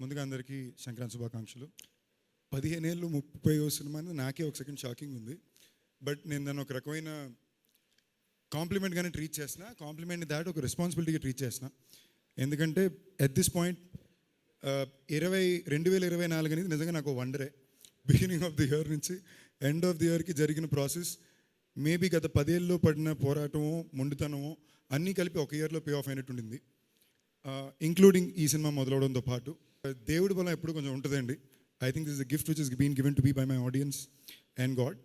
ముందుగా అందరికీ సంక్రాంతి శుభాకాంక్షలు. పదిహేనేళ్ళు ముప్పై సినిమా నాకే ఒక సెకండ్ షాకింగ్ ఉంది. బట్ నేను దాన్ని ఒక రకమైన కాంప్లిమెంట్గానే ట్రీట్ చేసిన కాంప్లిమెంట్ని దాటి ఒక రెస్పాన్సిబిలిటీగా ట్రీట్ చేసిన ఎందుకంటే ఎట్ దిస్ పాయింట్ ఇరవై రెండు వేల ఇరవై నాలుగు అనేది నిజంగా నాకు వండరే. బిగినింగ్ ఆఫ్ ది ఇయర్ నుంచి ఎండ్ ఆఫ్ ది ఇయర్కి జరిగిన ప్రాసెస్ మేబీ గత పదేళ్ళలో పడిన పోరాటమో మొండితనమో అన్నీ కలిపి ఒక ఇయర్లో పే ఆఫ్ అయినట్టుండింది. Uh, ఇంక్లూడింగ్ ఈ సినిమా మొదలవడంతో పాటు. Uh, దేవుడి బలం ఎప్పుడు కొంచెం ఉంటుందండి. I think this the gift which is been given to be by my audience and god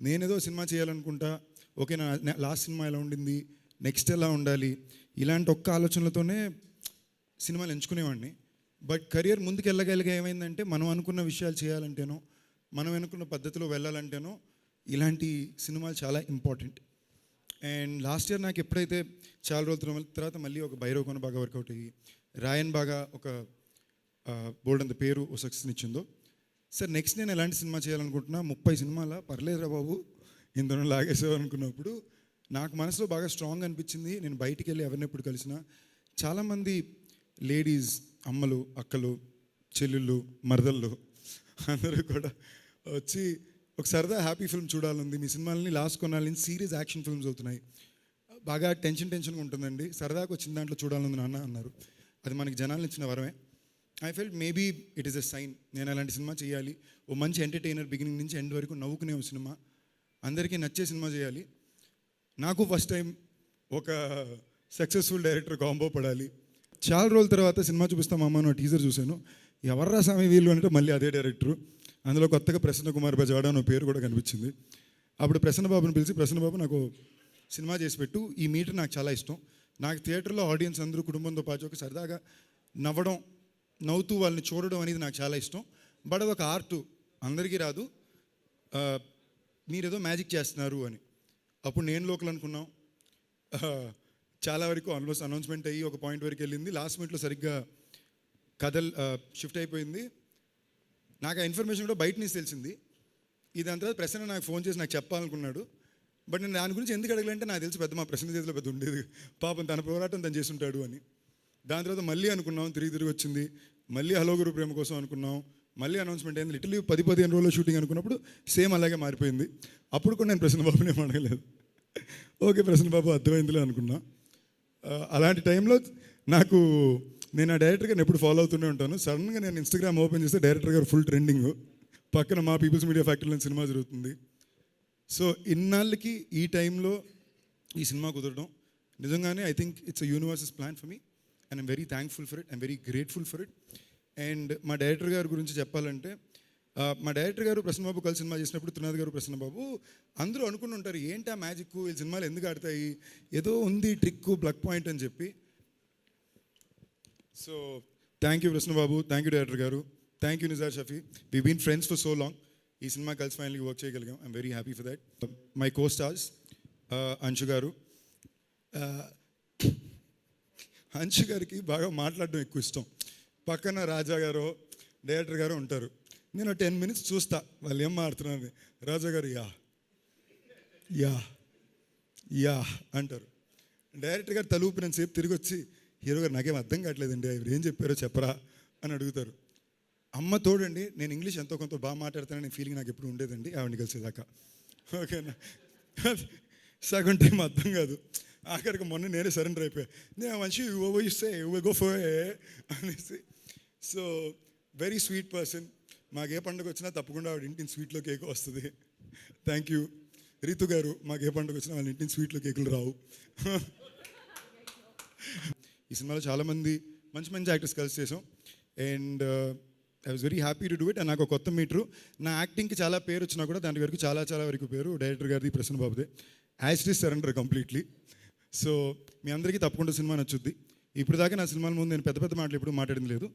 నేనేదో సినిమా చేయాలనుకుంటా ఓకే నా లాస్ట్ సినిమా ఎలా ఉండింది నెక్స్ట్ ఎలా ఉండాలి ఇలాంటి ఒక్క ఆలోచనలతోనే సినిమాలు ఎంచుకునేవాడిని. బట్ కెరియర్ ముందుకు వెళ్ళగలిగా ఏమైందంటే మనం అనుకున్న విషయాలు చేయాలంటేనో మనం అనుకున్న పద్ధతిలో వెళ్ళాలంటేనో ఇలాంటి సినిమాలు చాలా ఇంపార్టెంట్ అండ్ లాస్ట్ ఇయర్ నాకు ఎప్పుడైతే చాలా రోజుల తర్వాత మళ్ళీ ఒక భైరవ కొన బాగా వర్కౌట్ అయ్యి రాయన్ బాగా ఒక బోల్డ్ అంత పేరు ఓ సక్సెస్ ఇచ్చిందో. సార్ నెక్స్ట్ నేను ఎలాంటి సినిమా చేయాలనుకుంటున్నా? ముప్పై సినిమాల? పర్లేదురా బాబు. ఇందులో లాగేసావు అనుకున్నప్పుడు నాకు మనసులో బాగా స్ట్రాంగ్ అనిపించింది. నేను బయటికి వెళ్ళి ఎవరిని ఎప్పుడు కలిసినా. చాలామంది లేడీస్ అమ్మలు అక్కలు చెల్లెళ్ళు మరదళ్ళు అందరూ కూడా వచ్చి ఒక సరదా హ్యాపీ ఫిల్మ్ చూడాలంది మీ సినిమాలని లాస్ట్ కొనాలని సీరియస్ యాక్షన్ ఫిల్మ్స్ అవుతున్నాయి. బాగా టెన్షన్ టెన్షన్గా ఉంటుందండి. సరదాకు వచ్చిన దాంట్లో చూడాలని నాన్న అన్నారు. అది మనకి జనాలు ఇచ్చిన వరమే. I felt maybe it is a sign నేను అలాంటి సినిమా చేయాలి. ఓ మంచి ఎంటర్టైనర్ బిగినింగ్ నుంచి ఎండ్ వరకు నవ్వుకునే ఓ సినిమా. అందరికీ నచ్చే సినిమా చేయాలి. నాకు ఫస్ట్ టైం ఒక సక్సెస్ఫుల్ డైరెక్టర్ కాంబో పడాలి. చాలా రోజుల తర్వాత సినిమా చూపిస్తాం అమ్మ నా టీజర్ చూశాను. ఎవర్రా స్వామి వీళ్ళు అంటే మళ్ళీ అదే డైరెక్టరు అందులో కొత్తగా ప్రసన్న కుమార్ బజవాడ అనే పేరు కూడా కనిపించింది. అప్పుడు ప్రసన్న బాబుని పిలిచి ప్రసన్న బాబు నాకు సినిమా చేసి పెట్టు. ఈ మీటర్ నాకు చాలా ఇష్టం. నాకు థియేటర్లో ఆడియన్స్ అందరూ కుటుంబంతో పాటు ఒక సరదాగా నవ్వడం నవ్వుతూ వాళ్ళని చూడడం అనేది నాకు చాలా ఇష్టం. బట్ ఒక ఆర్ట్ అందరికీ రాదు. మీరేదో మ్యాజిక్ చేస్తున్నారు అని. అప్పుడు నేను లోకల్ అనుకున్నాం. చాలా వరకు ఆల్మోస్ట్ అనౌన్స్మెంట్ అయ్యి ఒక పాయింట్ వరకు వెళ్ళింది. లాస్ట్ మినిట్లో సరిగ్గా కథల్ షిఫ్ట్ అయిపోయింది. నాకు ఆ ఇన్ఫర్మేషన్ కూడా బయట నుంచి తెలిసింది. ఇది దాని తర్వాత ప్రసన్న నాకు ఫోన్ చేసి నాకు చెప్పాలనుకున్నాడు. బట్ నేను దాని గురించి ఎందుకు అడగలంటే నాకు తెలిసి పెద్ద మా ప్రసన్న చేతిలో పెద్ద ఉండేది. పాపం తన పోరాటం తను చేస్తుంటాడు అని. దాని తర్వాత మళ్ళీ అనుకున్నాం తిరిగి తిరిగి వచ్చింది. మళ్ళీ హలో గురు ప్రేమ కోసం అనుకున్నాం. మళ్ళీ అనౌన్స్మెంట్ అయింది లిటిల్ పది పదిహేను రోజుల్లో షూటింగ్ అనుకున్నప్పుడు సేమ్ అలాగే మారిపోయింది. అప్పుడు కూడా నేను ప్రసన్న బాబుని ఏం అడగలేదు. ఓకే ప్రసన్న బాబు అర్థమైందిలే అనుకున్నా. అలాంటి టైంలో నాకు నేను ఆ డైరెక్టర్ గారిని ఎప్పుడు ఫాలో అవుతూనే ఉంటాను. సడన్గా నేను ఇన్స్టాగ్రామ్ ఓపెన్ చేస్తే డైరెక్టర్ గారు ఫుల్ ట్రెండింగ్ పక్కన మా పీపుల్స్ మీడియా ఫ్యాక్టరీలో సినిమా జరుగుతుంది. సో ఇన్నాళ్ళకి ఈ టైంలో ఈ సినిమా కుదరడం. నిజంగానే I think it's a universe's plan for me and I'm very thankful for it I'm very grateful for it and మా డైరెక్టర్ గారి గురించి చెప్పాలంటే మా డైరెక్టర్ గారు ప్రసన్నబాబు కలిసి సినిమా చేసినప్పుడు త్రినాథ్ గారు ప్రసన్నబాబు అందరూ అనుకుని ఉంటారు ఏంటి ఆ మ్యాజిక్ ఈ సినిమాలు ఎందుకు ఆడతాయి? ఏదో ఉంది ట్రిక్ ప్లగ్ పాయింట్ అని చెప్పి. So thank you Prasanna Babu thank you director గారు thank you Nizar Shafi. We been friends for so long ఈ సినిమా కలిసి ఫైనల్గా వర్క్ చేయగలిగాం. I'm very happy for that my co stars Anshu గారు Uh, గారికి బాగా మాట్లాడడం ఎక్కువ ఇష్టం. పక్కన రాజా గారు డైరెక్టర్ గారు ఉంటారు. నేను టెన్ మినిట్స్ చూస్తా వాళ్ళు ఏం మాడుతున్నారు రాజా గారు యా. యా. యా అంటారు. డైరెక్టర్ గారు తలుపు నేను సేపు తిరిగి వచ్చి హీరో గారు నాకేం అర్థం కావట్లేదండి ఆయన ఏం చెప్పారో చెప్పరా? అని అడుగుతారు. అమ్మ తోడండి నేను ఇంగ్లీష్ ఎంతో కొంత బాగా మాట్లాడతానని ఫీలింగ్ నాకు ఎప్పుడు ఉండేదండి ఆవిడని కలిసేదాకా. ఓకేనా? సగం టైం అర్థం కాదు. ఆఖరికి మొన్న నేనే సరెండర్ అయిపోయా. నేను మంచి ఇస్తే గో ఫో అనేసి. సో వెరీ స్వీట్ పర్సన్ మాకు ఏ పండుగ వచ్చినా తప్పకుండా ఆవిడ ఇంటిని స్వీట్లో కేక్ వస్తుంది. థ్యాంక్ యూ రీతు గారు మాకు ఏ పండుగ వచ్చినా వాళ్ళ ఇంటిని స్వీట్లో కేకులు రావు. ఈ సినిమాలో చాలామంది మంచి మంచి యాక్టర్స్ కలిసి చేసాం. And I was very happy to do it and నాకు కొత్త మీటరు నా యాక్టింగ్కి చాలా పేరు వచ్చినా కూడా దాని వరకు చాలా చాలా వరకు పేరు డైరెక్టర్ గారిది Prasanna బాబుదే. As it surrender completely. So మీ అందరికీ తప్పకుండా సినిమా నచ్చుద్ది. ఇప్పుడు దాకా నా సినిమాల ముందు నేను పెద్ద పెద్ద మాటలు ఎప్పుడు మాట్లాడింది లేదు.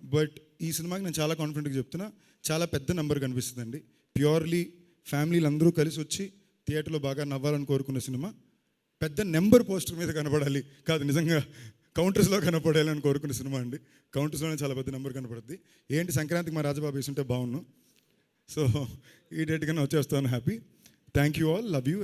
బట్ ఈ సినిమాకి నేను చాలా కాన్ఫిడెంట్గా చెప్తున్నా చాలా పెద్ద నెంబర్ కనిపిస్తుందండి. ప్యూర్లీ ఫ్యామిలీలు అందరూ కలిసి వచ్చి థియేటర్లో బాగా నవ్వాలని కోరుకున్న సినిమా. పెద్ద నెంబర్ పోస్టర్ మీద కనపడాలి కాదు నిజంగా కౌంటర్స్లో కనపడాలని కోరుకున్న సినిమా అండి. కౌంటర్స్లోనే చాలా పెద్ద నెంబర్ కనపడుద్ది. ఏంటి సంక్రాంతికి మా రాజబాబు వేసుంటే బాగున్నాను సో ఈ డేట్గానే వచ్చేస్తాను happy thank you all love you